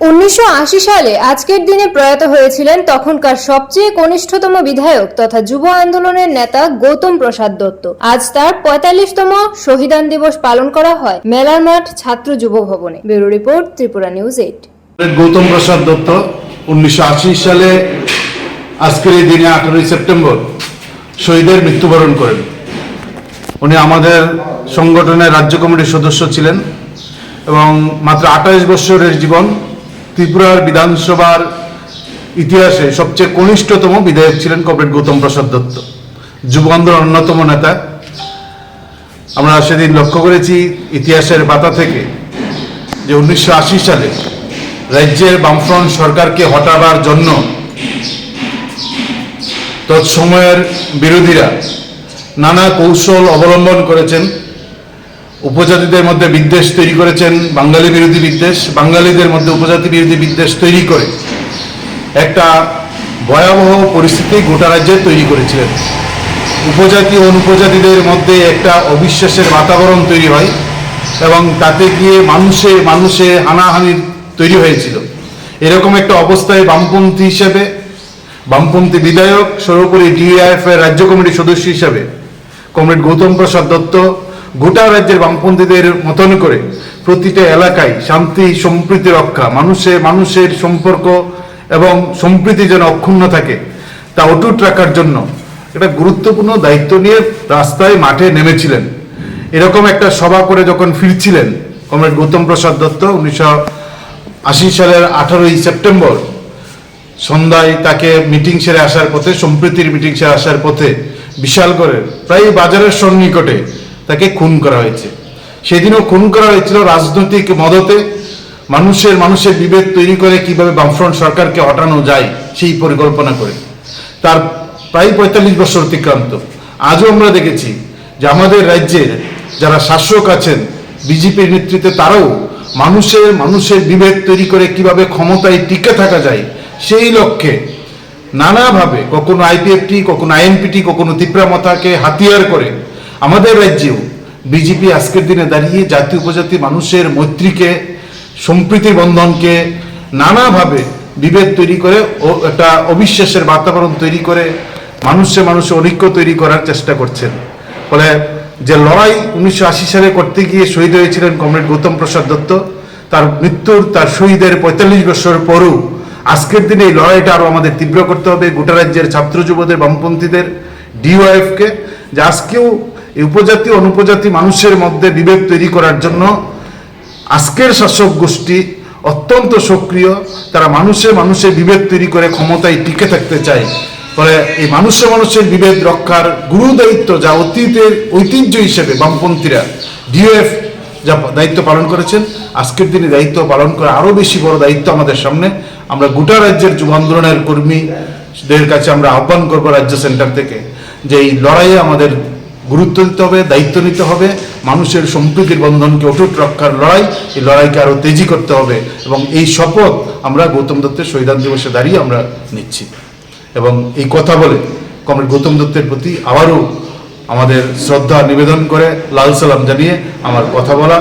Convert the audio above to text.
উনিশশো আশি সালে আজকের দিনে প্রয়াত হয়েছিলেন তখনকার সবচেয়ে কনিষ্ঠতম বিধায়ক তথা যুব আন্দোলনের নেতা গৌতম প্রসাদ দত্ত। আজ তার পঁয়তাল্লিশতম শহীদান দিবস পালন করা হয় মেলার মাঠ ছাত্র যুব ভবনে। Bureau report, Tripura news eight. Goutam Prasad Dutta উনিশশো আশি সালে আজকের এই দিনে আঠারোই সেপ্টেম্বর শহীদের মৃত্যুবরণ করেন। উনি আমাদের সংগঠনের রাজ্য কমিটির সদস্য ছিলেন এবং মাত্র আঠাইশ বছরের জীবন ত্রিপুরার বিধানসভার ইতিহাসে সবচেয়ে কনিষ্ঠতম বিধায়ক ছিলেন কমরেড গৌতম প্রসাদ দত্ত যুব আন্দোলন অন্যতম নেতা। আমরা সেদিন লক্ষ্য করেছি ইতিহাসের পাতা থেকে যে উনিশশো আশি সালে রাজ্যের বামফ্রন্ট সরকারকে হটাবার জন্য তৎসময়ের বিরোধীরা নানা কৌশল অবলম্বন করেছেন। উপজাতিদের মধ্যে বিদ্বেষ তৈরি করেছেন বাঙালি বিরোধী বিদ্বেষ, বাঙালিদের মধ্যে উপজাতি বিরোধী বিদ্বেষ তৈরি করে। একটা ভয়াবহ পরিস্থিতি গোটা রাজ্যে তৈরি করেছিলেন। উপজাতি অনুপজাতিদের মধ্যে একটা অবিশ্বাসের বাতাবরণ তৈরি হয় এবং তাতে গিয়ে মানুষে মানুষে হানাহানির তৈরি হয়েছিল। এরকম একটা অবস্থায় বামপন্থী হিসেবে, বামপন্থী বিধায়ক, সর্বোপরি ডিআইএফ এর রাজ্য কমিটির সদস্য হিসাবে কমরেড গৌতম প্রসাদ দত্ত গোটা রাজ্যের বামপন্থীদের মতন করে প্রতিটা এলাকায় শান্তি, সম্প্রীতি রক্ষা, মানুষে মানুষের সম্পর্ক এবং সম্প্রীতি যেন অক্ষুণ্ণ থাকে, তা অটুট রাখার জন্য একটা গুরুত্বপূর্ণ দায়িত্ব নিয়ে রাস্তায় মাঠে নেমেছিলেন। এরকম একটা সভা করে যখন ফিরছিলেন কমরেড গৌতম প্রসাদ দত্ত উনিশশো আশি সালের আঠারোই সেপ্টেম্বর, সন্ধ্যায় তাকে মিটিং সেরে আসার পথে, সম্প্রীতির মিটিং সেরে আসার পথে বিশাল করে প্রায় বাজারের সন্নিকটে তাকে খুন করা হয়েছে। সেদিনও খুন করা হয়েছিল রাজনৈতিক মদতে। মানুষের মানুষের বিভেদ তৈরি করে কীভাবে বামফ্রন্ট সরকারকে হটানো যায় সেই পরিকল্পনা করে। তার প্রায় পঁয়তাল্লিশ বছর অতিক্রান্ত। আজও আমরা দেখেছি যে আমাদের রাজ্যের যারা শাসক আছেন, বিজেপির নেতৃত্বে তারাও মানুষের মানুষের বিভেদ তৈরি করে কীভাবে ক্ষমতায় টিকে থাকা যায় সেই লক্ষ্যে নানাভাবে কখনো আইপিএফটি, কখনো আইএনপিটি, কখনো তীব্রামতাকে হাতিয়ার করে আমাদের রাজ্যেও বিজেপি আজকের দিনে দাঁড়িয়ে জাতি উপজাতি মানুষের মৈত্রীকে, সম্প্রীতি বন্ধনকে নানাভাবে বিভেদ তৈরি করে ও একটা অবিশ্বাসের বাতাবরণ তৈরি করে মানুষে মানুষে ঐক্য তৈরি করার চেষ্টা করছেন। ফলে যে লড়াই উনিশশো আশি সালে করতে গিয়ে শহীদ হয়েছিলেন কমরেড গৌতম প্রসাদ দত্ত, তার মৃত্যুর, তার শহীদের পঁয়তাল্লিশ বছর পরও আজকের দিনে এই লড়াইটা আরও আমাদের তীব্র করতে হবে। গোটা রাজ্যের ছাত্র যুবদের, বামপন্থীদের ডিওএফকে যে আজকেও এই উপজাতি অনুপজাতি মানুষের মধ্যে বিভেদ তৈরি করার জন্য আজকের শাসক গোষ্ঠী অত্যন্ত সক্রিয়। তারা মানুষে মানুষে বিভেদ তৈরি করে ক্ষমতায় টিকে থাকতে চায়। ফলে এই মানুষে মানুষের বিভেদ রক্ষার গুরু দায়িত্ব যা অতীতের ঐতিহ্য হিসেবে বামপন্থীরা, ডিওএফ যা দায়িত্ব পালন করেছেন, আজকের দিনে দায়িত্ব পালন করা আরও বেশি বড় দায়িত্ব আমাদের সামনে। আমরা গোটা রাজ্যের যুব আন্দোলনের কর্মীদের কাছে আমরা আহ্বান করব রাজ্য সেন্টার থেকে যে এই লড়াইয়ে আমাদের গুরুত্ব দিতে হবে, দায়িত্ব নিতে হবে, মানুষের সম্প্রীতির বন্ধনকে অটুট রক্ষার লড়াই, এই লড়াইকে আরও তেজি করতে হবে এবং এই শপথ আমরা গৌতম দত্তের শহীদান দিবসে দাঁড়িয়ে আমরা নিচ্ছি। এবং এই কথা বলে কমরেড গৌতম দত্তের প্রতি আবারও আমাদের শ্রদ্ধা নিবেদন করে লাল সালাম জানিয়ে আমার কথা বলা।